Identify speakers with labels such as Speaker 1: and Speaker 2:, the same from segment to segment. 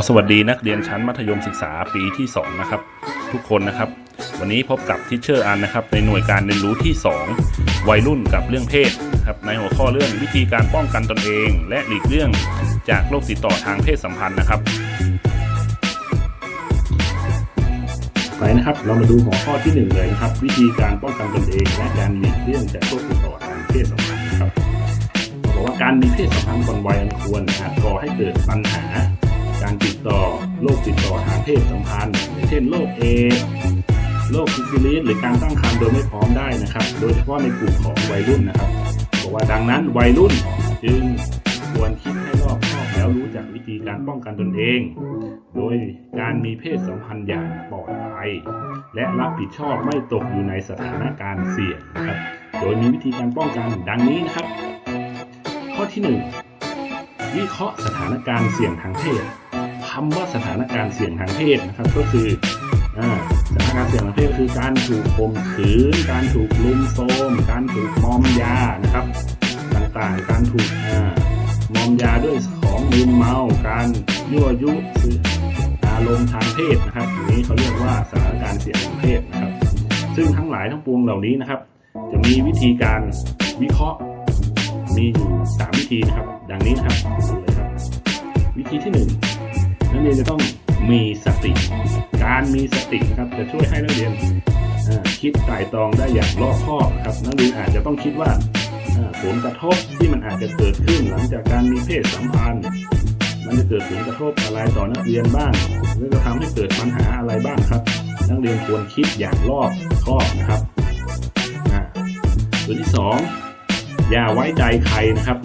Speaker 1: ขอสวัสดีนักเรียนชั้นมัธยมศึกษาปีที่ 2 นะครับ ทุกคนนะครับ วันนี้พบกับทิชเชอร์อันนะครับ ในหน่วยการเรียนรู้ที่ 2 วัยรุ่นกับเรื่องเพศครับในหัวข้อเรื่องวิธีการป้องกันตนเอง และหลีกเลี่ยงจากโรคติดต่อทางเพศสัมพันธ์นะครับไปนะครับ เรามาดูหัวข้อที่หนึ่งเลยนะครับ วิธีการป้องกันตนเอง และการหลีกเลี่ยงจากโรคติดต่อทางเพศสัมพันธ์นะครับบอกว่าการมีเพศสัมพันธ์ก่อนวัยอันควรอาจก่อให้เกิดปัญหา การติดต่อโรคติดต่อทางเพศสัมพันธ์ เช่นโรคเอดโรคซิฟิลิสหรือการตั้งครรภ์โดยไม่พร้อมได้นะครับ โดยเฉพาะในกลุ่มของวัยรุ่นนะครับบอกว่าดังนั้นวัยรุ่นจึงควรคิดให้รอบคอบแล้วรู้จักวิธีการป้องกันตนเอง โดยการมีเพศสัมพันธ์อย่างปลอดภัย และรับผิดชอบไม่ตกอยู่ในสถานการณ์เสี่ยงนะครับ โดยมีวิธีการป้องกันดังนี้นะครับ ข้อที่หนึ่งวิเคราะห์สถานการณ์เสี่ยงทางเพศ คำว่าสถานการณ์เสี่ยงทางเพศนะครับ ก็คืออสถานการณ์เสี่ยงทางเพศคือการถูกข่มขืน การถูกลุมโทมการถูกมอมยานะครับ ต่างๆ การถูกอมอมยาด้วยของมึนเมา การยั่วยุอารมณ์ทางเพศนะครับอย่างนี้เขาเรียกว่าสถานการณ์เสี่ยงทางเพศนะครับ ซึ่งทั้งหลายทั้งปวงเหล่านี้นะครับ จะมีวิธีการวิเคราะห์มีอยู่3วิธีนะครับ ดังนี้นะครับดูเลยครับวิธีที่ 1 นักเรียนจะต้องมีสติ การมีสตินะครับจะช่วยให้นักเรียนคิดไตร่ตรองได้อย่างรอบคอบครับนักเรียนอาจจะต้องคิดว่าผลกระทบที่มันอาจจะเกิดขึ้นหลังจากการมีเพศสัมพันธ์ มันจะเกิดผลกระทบอะไรต่อนักเรียนบ้างหรือจะทำให้เกิดปัญหาอะไรบ้างครับนักเรียนควรคิดอย่างรอบคอบนะครับอ่าส่วนที่สองอย่าไว้ใจใครนะครับ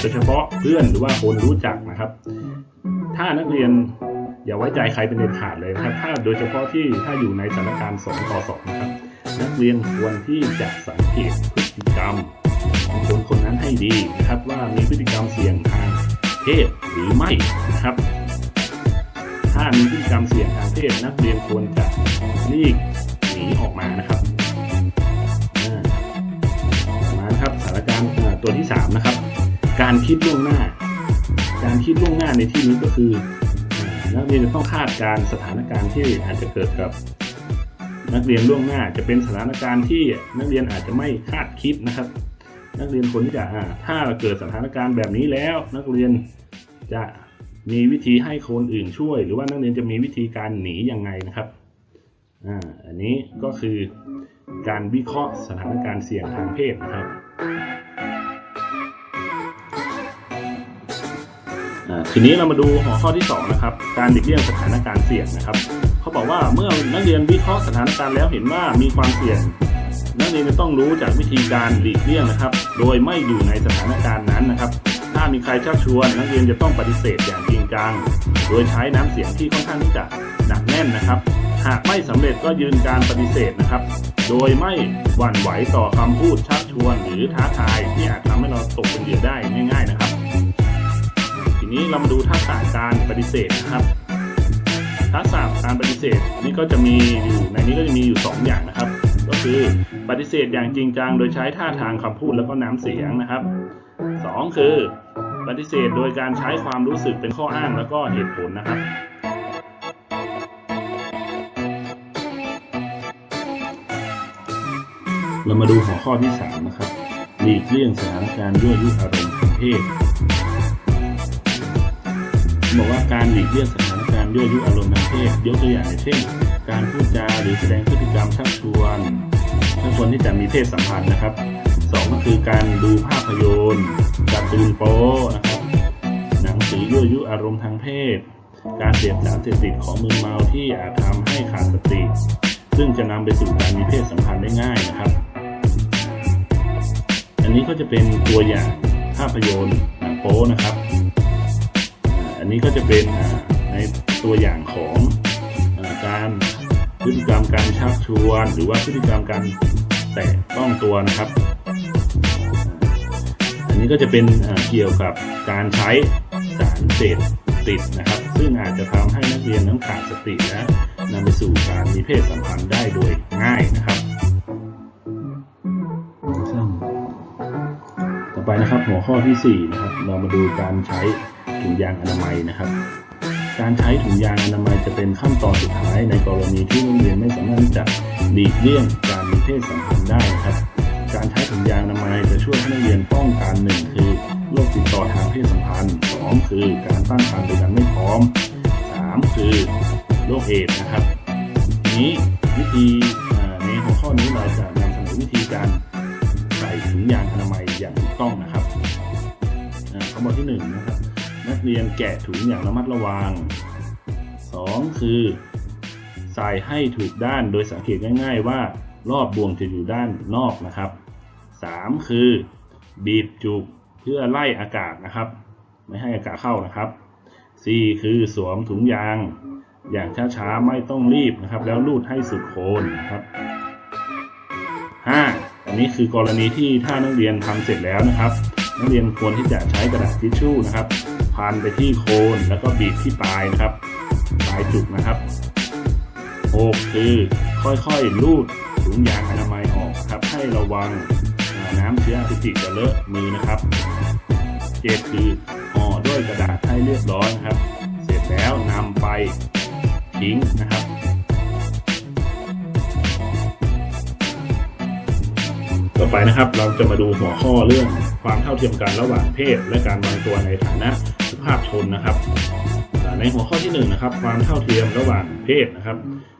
Speaker 1: โดยเฉพาะเพื่อนหรือว่าคนรู้จักนะครับ ถ้านักเรียนอย่าไว้ใจใครเป็นเด็ดขาดเลยนะครับ ถ้าโดยเฉพาะที่ถ้าอยู่ในสถานการณ์สองต่อสองนะครับ นักเรียนควรที่จะสังเกตพฤติกรรมของคนคนนั้นให้ดีนะครับ ว่ามีพฤติกรรมเสี่ยงทางเพศหรือไม่นะครับ ถ้ามีพฤติกรรมเสี่ยงทางเพศนักเรียนควรจะหลีกหนีออกมานะครับอ่ามานะครับสถานการณ์เอ่อตัวที่3นะครับ การคิดล่วงหน้า การคิดล่วงหน้าในที่นี้ก็คืออ่อนักเรียนจะต้องคาดการณ์สถานการณ์ที่อาจจะเกิดกับ นักเรียนล่วงหน้าจะเป็นสถานการณ์ที่นักเรียนอาจจะไม่คาดคิดนะครับ นักเรียนควรที่จะถ้าเกิดสถานการณ์แบบนี้แล้ว นักเรียนจะมีวิธีให้คนอื่นช่วย หรือว่านักเรียนจะมีวิธีการหนียังไงนะครับอ่าอันนี้ก็คือการวิเคราะห์สถานการณ์เสี่ยงทางเพศนะครับ ทีนี้เรามาดูหัวข้อที่2นะครับการหลีกเลี่ยงสถานการณ์เสี่ยงนะครับ เขาบอกว่าเมื่อนักเรียนวิเคราะห์สถานการณ์แล้วเห็นว่ามีความเสี่ยง นักเรียนจะต้องรู้จากวิธีการหลีกเลี่ยงนะครับ โดยไม่อยู่ในสถานการณ์นั้นนะครับ ถ้ามีใครชักชวน นักเรียนจะต้องปฏิเสธอย่างจริงจังโดยใช้น้ำเสียงที่ค่อนข้างที่จะหนักแน่นนะครับ หากไม่สำเร็จก็ยืนการปฏิเสธนะครับ โดยไม่หวั่นไหวต่อคำพูดชักชวน หรือท้าทายที่อาจทำให้เราตกเป็นเหยื่อได้ง่าย ๆนะครับ นี้เรามาดูทักษะการปฏิเสธนะครับ ทักษะการปฏิเสธนี่ก็จะมีอยู่ในนี้ก็จะมีอยู่ 2 อย่างนะครับ ก็คือปฏิเสธอย่างจริงจังโดยใช้ท่าทางคำพูดแล้วก็น้ำเสียงนะครับสองคือปฏิเสธโดยการใช้ความรู้สึกเป็นข้ออ้างแล้วก็เหตุผลนะครับเรามาดูหัวข้อที่ 3 นะครับ หลีกเลี่ยงสถานการณ์ยั่วยุอารมณ์ทางเพศ บอกว่าการหลีกเลี่ยงสถานการณ์ยั่วยุอารมณ์ทางเพศยกตัวอย่างเช่น การพูดจาหรือแสดงพฤติกรรมชักชวนชักชวนที่จะมีเพศสัมพันธ์นะครับสองก็คือการดูภาพยนตร์การ์ตูนโป๊นะครับหนังสือยั่วยุอารมณ์ทางเพศ การเสพสารเสพติดของมึนเมาที่อาจทำให้ขาดสติ ซึ่งจะนำไปสู่การมีเพศสัมพันธ์ได้ง่ายนะครับ อันนี้ก็จะเป็นตัวอย่างภาพยนตร์หนังโป๊นะครับ นนี้ก็จะเป็นอ่าในตัวอย่างของอาการพฤติกรรมการชักชวน หรือว่าพฤติกรรมการแตะต้องตัวนะครับ อันนี้ก็จะเป็นอ่าเกี่ยวกับการใช้สารเสพติดนะครับ ซึ่งอาจจะทำให้นักเรียนนั้นขาดสติและนำไปสู่การมีเพศสัมพันธ์ได้โดยง่ายนะครับต่อไปนะครับหัวข้อที่ 4 นะครับ เรามาดูการใช้ ถุงยางอนามัยนะครับ การใช้ถุงยางอนามัยจะเป็นขั้นตอนสุดท้ายในกรณีที่โรงเรียนไม่สามารถจะหลีกเลี่ยงการมีเพศสัมพันธ์ได้นะครับ การใช้ถุงยางอนามัยจะช่วยให้นักเรียนป้องกันหนึ่งคือโรคติดต่อทางเพศสัมพันธ์สองคือการตั้งครรภ์โดยการไม่พร้อมสามคือโรคเอดส์นะครับ นี้วิธี ยนแกะถุงอย่างระมัดระวังสองคือ ใส่ให้ถูกด้านโดยสังเกตง่าย ๆ ว่ารอบบวงจะอยู่ด้านนอกนะครับ 3 คือ บีบจุกเพื่อไล่อากาศนะครับ ไม่ให้อากาศเข้านะครับ 4 คือสวมถุงยาง อย่างช้าๆไม่ต้องรีบนะครับ แล้วลูดให้สุดโคนนะครับ 5. อันนี้คือกรณีที่ถ้านักเรียนทำเสร็จแล้วนะครับ นักเรียนควรที่จะใช้กระดาษทิชชู่นะครับ พันไปที่โคนแล้วก็บีบที่ปลายนะครับ ปลายจุกนะครับ6คือค่อยๆลูดถุงยางอนามัยออกครับ ให้ระวังน้ำเชื้อสุจิจะเลอะมือนะครับเจ็ดคือห่อด้วยกระดาษให้เรียบร้อยนะครับ เสร็จแล้วนำไปทิ้งนะครับต่อไปนะครับเราจะมาดูหัวข้อเรื่องความเท่าเทียมกันระหว่างเพศ และการวางตัวในฐานะ ภาพชนนะครับ ในหัวข้อที่หนึ่งนะครับความเท่าเทียมระหว่างเพศนะครับ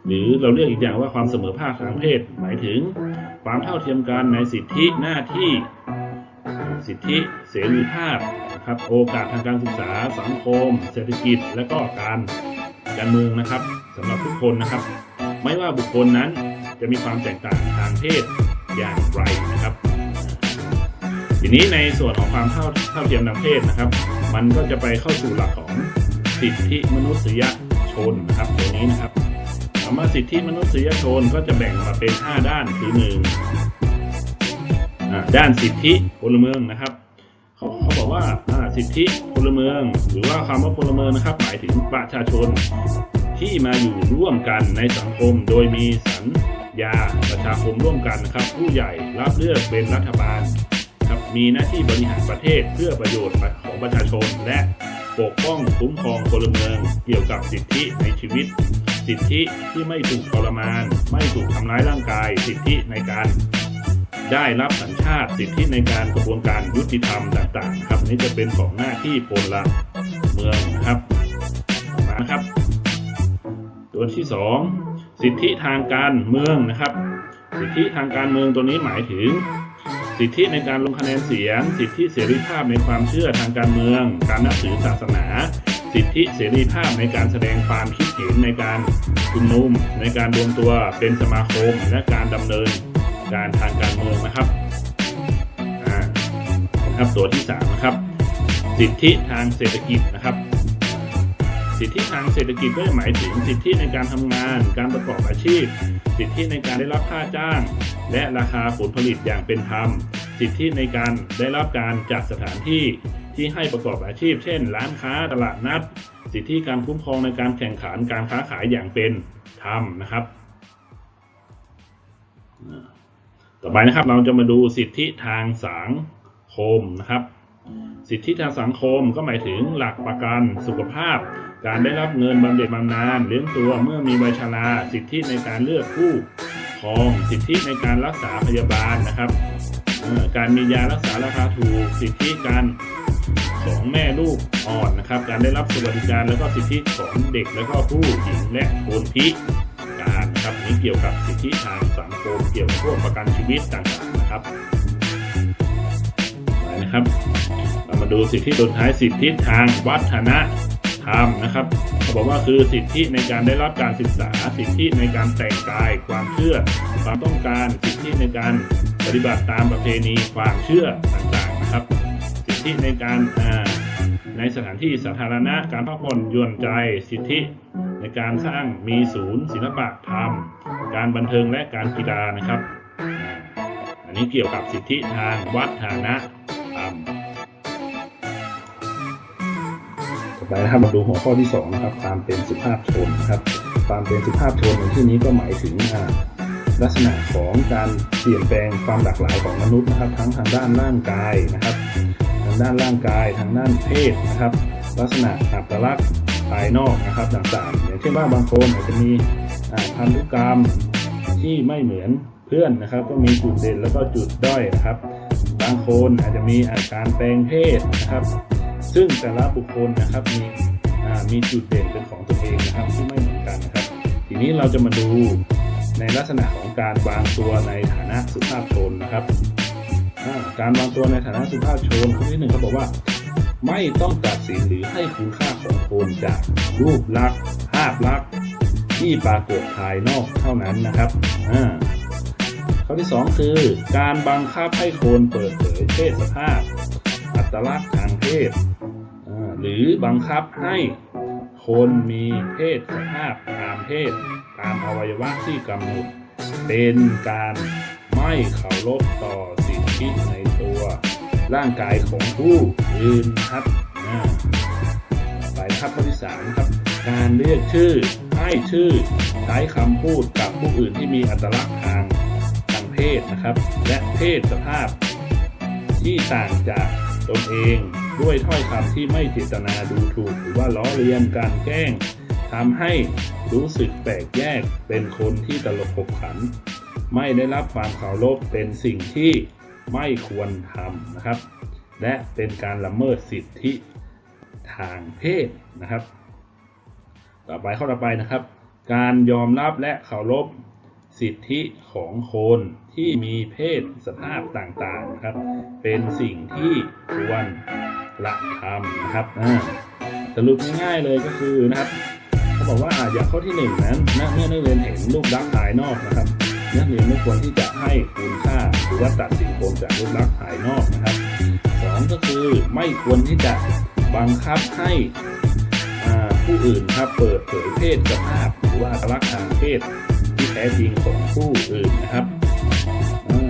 Speaker 1: หรือเราเรียกอีกอย่างว่าความเสมอภาคทางเพศ หมายถึงความเท่าเทียมกันในสิทธิหน้าที่สิทธิเสรีภาพนะครับโอกาสทางการศึกษาสังคม เศรษฐกิจ และก็การการเมืองนะครับสำหรับทุกคนนะครับ ไม่ว่าบุคคลนั้นจะมีความแตกต่างทางเพศอย่างไรนะครับ ทีนี้ในส่วนของความเท่าเท่าเทียมทางเพศนะครับ มันก็จะไปเข้าสู่หลักของสิทธิมนุษยชนนะครับตัวนี้นะครับคำว่าสิทธิมนุษยชนก็จะแบ่งมาเป็น 5 ด้านคือหนึ่งด้านสิทธิพลเมืองนะครับเขาเขาบอกว่าอ่าสิทธิพลเมือง หรือว่าคำว่าพลเมืองนะครับ หมายถึงประชาชนที่มาอยู่ร่วมกันในสังคมโดยมีสัญญาประชาคมร่วมกันนะครับ ผู้ใหญ่รับเลือกเป็นรัฐบาล ครับ มีหน้าที่บริหารประเทศเพื่อประโยชน์ของประชาชน และปกป้องคุ้มครองพลเมืองเกี่ยวกับสิทธิในชีวิต สิทธิที่ไม่ถูกทรมาน ไม่ถูกทำร้ายร่างกาย สิทธิในการได้รับสัญชาติสิทธิในการกระบวนการยุติธรรมต่างๆครับนี่จะเป็นของหน้าที่พลเมืองนะครับต่อมาครับตัวที่ 2 สิทธิทางการเมืองนะครับ สิทธิทางการเมืองตัวนี้หมายถึง สิทธิในการลงคะแนนเสียง สิทธิเสรีภาพในความเชื่อทางการเมือง การนับถือศาสนา สิทธิเสรีภาพในการแสดงความคิดเห็นในการชุมนุม ในการรวมตัวเป็นสมาคม และการดำเนินการทางการเมืองนะครับนะครับตัวที่สามนะครับ สิทธิทางเศรษฐกิจนะครับ สิทธิทางเศรษฐกิจก็หมายถึงสิทธิในการทำงาน การประกอบอาชีพ สิทธิในการได้รับค่าจ้าง และราคาผลผลิตอย่างเป็นธรรม สิทธิในการได้รับการจัดสถานที่ที่ให้ประกอบอาชีพ เช่น ร้านค้าตลาดนัด สิทธิการคุ้มครองในการแข่งขันการค้าขายอย่างเป็นธรรมนะครับ ต่อไปนะครับเราจะมาดูสิทธิทางสังคมนะครับ สิทธิทางสังคมก็หมายถึงหลักประกันสุขภาพ การได้รับเงินบำเหน็จบำนาญเลี้ยงตัวเมื่อมีวัยชรา สิทธิในการเลือกผู้ครอง สิทธิในการรักษาพยาบาลนะครับการมียารักษาราคาถูก สิทธิการของแม่ลูกอ่อนนะครับ การได้รับสวัสดิการแล้วก็สิทธิของเด็กแล้วก็ผู้หญิงและคนพิการนะครับนี่เกี่ยวกับสิทธิทางสังคมเกี่ยวกับพวกประกันชีวิตต่างๆนะครับ นะครับ เรามาดูสิทธิสุดท้ายสิทธิทางวัฒนธรรมนะครับเขาบอกว่าคือสิทธิในการได้รับการศึกษา สิทธิในการแต่งกาย ความเชื่อ ความต้องการ สิทธิในการปฏิบัติตามประเพณีความเชื่อต่างๆนะครับ สิทธิในการในสถานที่สาธารณะ การพักผ่อนหย่อนใจ สิทธิในการสร้างมีศูนย์ ศิลปะธรรม การบันเทิงและการกีฬานะครับ อันนี้เกี่ยวกับสิทธิทางวัฒนธรรม ไปนะครับมาดูหัวข้อที่สองนะครับความเป็นสุภาพชนนะครับความเป็นสุภาพชนในที่นี้ก็หมายถึงลักษณะของการเปลี่ยนแปลงความหลากหลายของมนุษย์นะครับทั้งทางด้านร่างกายนะครับ ทางด้านร่างกายทางด้านเพศนะครับ ลักษณะอัตลักษณ์ภายนอกนะครับต่างๆอย่างเช่นว่าบางคนอาจจะมีพันธุกรรมที่ไม่เหมือนเพื่อนนะครับก็มีจุดเด่นแล้วก็จุดด้อยนะครับ บางคนอาจจะมีอาการแปลงเพศนะครับ ซึ่งแต่ละบุคคลนะครับมีมีจุดเด่นเป็นของตัวเองนะครับที่ไม่เหมือนกันนะครับ ทีนี้เราจะมาดูในลักษณะของการวางตัวในฐานะสุภาพชนนะครับ การวางตัวในฐานะสุภาพชนข้อที่หนึ่งเขาบอกว่า ไม่ต้องตัดสินหรือให้คุณค่าของคนจากรูปลักษณ์ภาพลักษณ์ที่ปรากฏภายนอกเท่านั้นนะครับข้อที่สองคือ การบังคับให้คนเปิดเผยเพศสภาพ ตลักษณ์ทางเพศ หรือบังคับให้คนมีเพศสภาพตามเพศ ตามอวัยวะที่กำหนด เป็นการไม่เคารพต่อสิทธิในตัว ร่างกายของผู้อื่นครับอ่าไปครับข้อที่สามครับ การเรียกชื่อให้ชื่อใช้คำพูดกับผู้อื่นที่มีอัตลักษณ์ทางทางเพศนะครับ และเพศสภาพที่ต่างจาก ตนเอง ด้วยถ้อยคำที่ไม่เจตนาดูถูก หรือว่าล้อเลียนการแกล้งทำให้รู้สึกแปลกแยกเป็นคนที่ตลกขบขัน ไม่ได้รับความเคารพเป็นสิ่งที่ไม่ควรทำนะครับ และเป็นการละเมิดสิทธิทางเพศนะครับ ต่อไปข้อต่อไปนะครับ การยอมรับและเคารพ สิทธิของคนที่มีเพศสภาพต่างๆนะครับ เป็นสิ่งที่ควรกระทำนะครับอ่าสรุปง่ายๆเลยก็คือนะครับเขาบอกว่าอาอย่างข้อที่หนึ่งนั้นนะเมื่อนักเรียนเห็นรูปลักษณ์ภายนอกนะครับนักเรียนไม่ควรที่จะให้คุณค่าหรือว่าตัดสินคนจากรูปลักษณ์ภายนอกนะครับสองก็คือไม่ควรที่จะบังคับให้ผู้อื่นครับเปิดเผยเพศสภาพหรือว่าลักษณ์ทางเพศ ที่แท้จริงของผู้อื่นนะครับ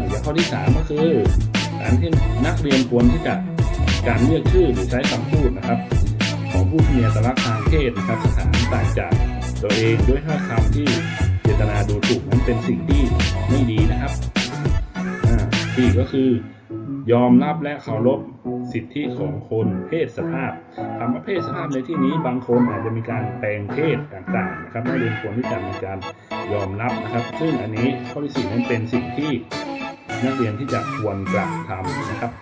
Speaker 1: อย่างข้อที่สามก็คือการที่นักเรียนควรที่จะการเรียกชื่อหรือใช้คำพูดนะครับ ของผู้ที่มีอัตลักษณ์ทางเพศนะครับสถานต่างจากตัวเองด้วยถ้อยคำที่เจตนาดูถูกนั้นเป็นสิ่งที่ไม่ดีนะครับอ่าที่ก็คือ ยอมรับและเคารพสิทธิของคนเพศสภาพคำว่าเพศสภาพในที่นี้บางคนอาจจะมีการแปลงเพศต่างๆนะครับนักเรียนควรที่จะมีการยอมรับนะครับ ซึ่งอันนี้ข้อที่สี่นั้นเป็นสิ่งที่นักเรียนที่จะควรกระทำนะครับ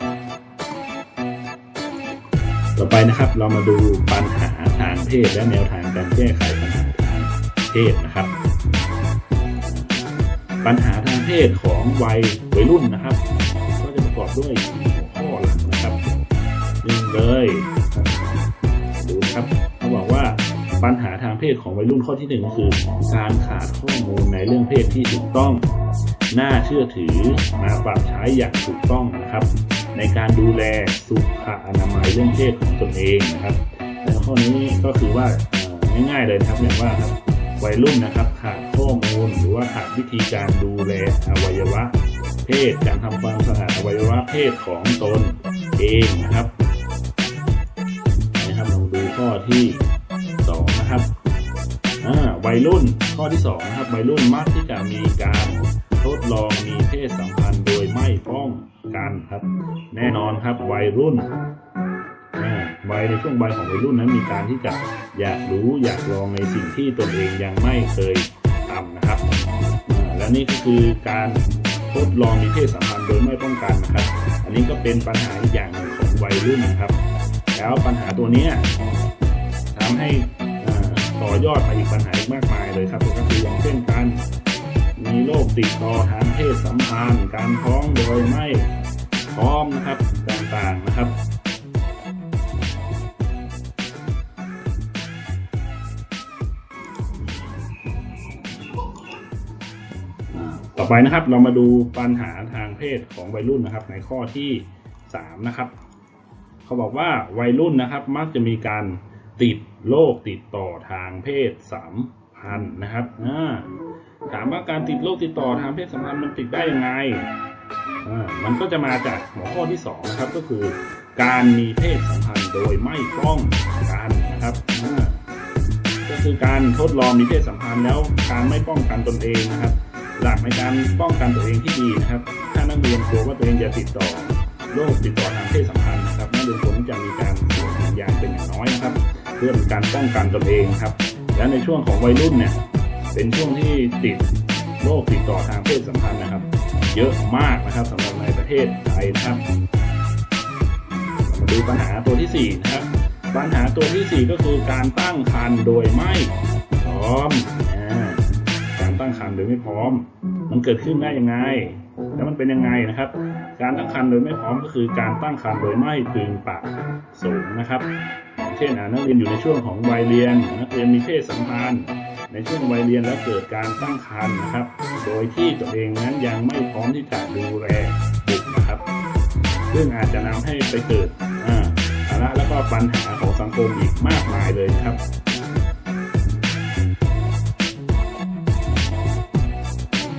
Speaker 1: ต่อไปนะครับเรามาดูปัญหาทางเพศและแนวทางการแก้ไขปัญหาทางเพศนะครับ ปัญหาทางเพศของวัยวัยรุ่นนะครับ อบด้วยหัวข้อหลักนะครับหนึ่งเลยดูนะครับเขาบอกว่าปัญหาทางเพศของวัยรุ่นข้อที่หนึ่งคือ การขาดข้อมูลในเรื่องเพศที่ถูกต้อง น่าเชื่อถือมาปรับใช้อย่างถูกต้องนะครับ ในการดูแลสุขอนามัยเรื่องเพศของตนเองนะครับแล้วข้อนี้ก็คือว่าง่ายๆเลยนะครับอย่างว่าครับวัยรุ่นนะครับขาดข้อมูลหรือว่าขาดวิธีการดูแลอวัยวะ เพศ การทำความสะอาดอวัยวะเพศของตนเองนะครับนะครับลองดูข้อที่สองนะครับวัยรุ่นข้อที่สองนะครับวัยรุ่นมักที่จะมีการทดลองมีเพศสัมพันธ์โดยไม่ป้องกันครับ แน่นอนครับวัยรุ่นวัยในช่วงวัยของวัยรุ่นนั้นมีการที่จะอยากรู้อยากลองในสิ่งที่ตนเองยังไม่เคยทำนะครับและนี่ก็คือการ ทดลองมีเพศสัมพันธ์โดยไม่ป้องกันนะครับ อันนี้ก็เป็นปัญหาอีกอย่างหนึ่งของวัยรุ่นนะครับ แล้วปัญหาตัวนี้ทำให้ต่อยอดไปอีกปัญหาอีกมากมายเลยครับก็คืออย่างเช่นการมีโรคติดต่อทางเพศสัมพันธ์ การท้องโดยไม่พร้อมนะครับต่างๆนะครับ ไปนะครับ เรามาดูปัญหาทางเพศของวัยรุ่นนะครับ ในข้อที่สามนะครับ เขาบอกว่าวัยรุ่นนะครับ มักจะมีการติดโรคติดต่อทางเพศสัมพันธ์นะครับถามว่าการติดโรคติดต่อทางเพศสัมพันธ์มันติดได้ยังไงอ่ามันก็จะมาจากหัวข้อที่สองนะครับก็คือการมีเพศสัมพันธ์โดยไม่ป้องกันนะครับอ่าก็คือการทดลองมีเพศสัมพันธ์แล้วการไม่ป้องกันตนเองนะครับ หลักในการป้องกันตัวเองที่ดีนะครับ ถ้านักเรียนกลัวว่าตัวเองจะติดต่อโรคติดต่อทางเพศสัมพันธ์นะครับนักเรียนควรจะมีการสวมถุงยางเป็นอย่างน้อยนะครับ เพื่อเป็นการป้องกันตนเองครับ และในช่วงของวัยรุ่นเนี่ยเป็นช่วงที่ติดโรคติดต่อทางเพศสัมพันธ์นะครับ เยอะมากนะครับสำหรับในประเทศไทยนะครับมาดูปัญหาตัวที่สี่นะครับปัญหาตัวที่สี่ก็คือการตั้งครรภ์โดยไม่พร้อม ตั้งครรภ์โดยไม่พร้อม มันเกิดขึ้นได้ยังไง แล้วมันเป็นยังไงนะครับ การตั้งครรภ์โดยไม่พร้อมก็คือการตั้งครรภ์โดยไม่พึงปะสงฆ์นะครับ เช่นอ่านักเรียนอยู่ในช่วงของวัยเรียนนักเรียนมีเพศสัมพันธ์ในช่วงวัยเรียนแล้วเกิดการตั้งครรภ์นะครับ โดยที่ตัวเองนั้นยังไม่พร้อมที่จะดูแลบุตรนะครับ ซึ่งอาจจะนำให้ไปเกิดอ่าภาระแล้วก็ปัญหาของสังคมอีกมากมายเลยนะครับ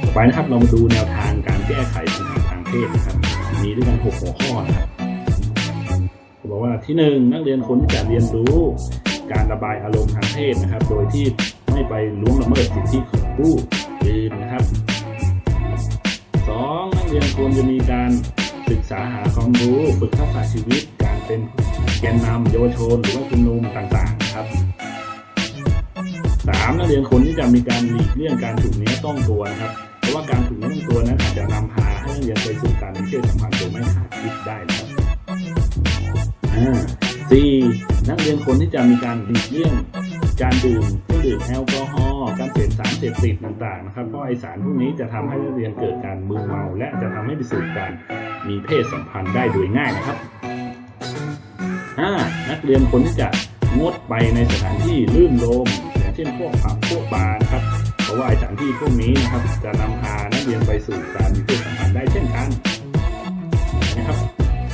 Speaker 1: ต่อไปนะครับเรามาดูแนวทางการแก้ไขปัญหาทางเพศนะครับ มีด้วยกันหกหัวข้อนะครับเขาบอกว่าที่หนึ่งนักเรียนควรที่จะเรียนรู้การระบายอารมณ์ทางเพศนะครับ โดยที่ไม่ไปล่วงละเมิดสิทธิของผู้อื่นนะครับสองนักเรียนควรจะมีการศึกษาหาความรู้ฝึกทักษะชีวิต การเป็นแกนนำเยาวชนหรือว่าชุมนุมต่างๆนะครับสามนักเรียนควรที่จะมีการหลีกเลี่ยงการถูกเนื้อต้องตัวนะครับ ราะว่าการถูกเนื้องตัวนั้นอาจจะนำพาให้นักเรียนไปสู่การมีเพศสัมพันธ์โดยไม่คาดคิดได้นะครับอ่าสี่นักเรียนควรที่จะมีการหลีกเลี่ยงการดื่มเครื่องดื่มแอลกอฮอล์การเสพสารเสพติดต่างๆนะครับเพราะไอสารพวกนี้จะทำให้นักเรียนเกิดการมึนเมาและจะทำให้ไปสู่การมีเพศสัมพันธ์ได้โดยง่ายนะครับ 5. นักเรียนควรที่จะงดไปในสถานที่ลื่นลมอย่างเช่นพวกผับพวกบาร์ รับเพราะว่าสถานที่พวกนี้นะครับ จะนำพานักเรียนไปสู่การมีเพศสัมพันธ์ได้เช่นกันนะครับ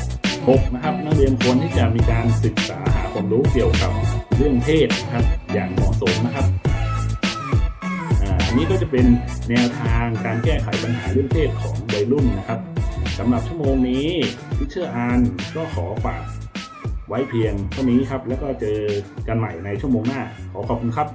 Speaker 1: 6. นะครับนักเรียนควรที่จะมีการศึกษาหาความรู้เกี่ยวกับเรื่องเพศนะครับ อย่างเหมาะสมนะครับอันนี้ก็จะเป็นแนวทางการแก้ไขปัญหาเรื่องเพศของวัยรุ่นนะครับสำหรับชั่วโมงนี้ที่เชื่ออ่านก็ขอฝากไว้เพียงเท่านี้ครับ แล้วก็เจอกันใหม่ในชั่วโมงหน้า ขอขอบคุณครับ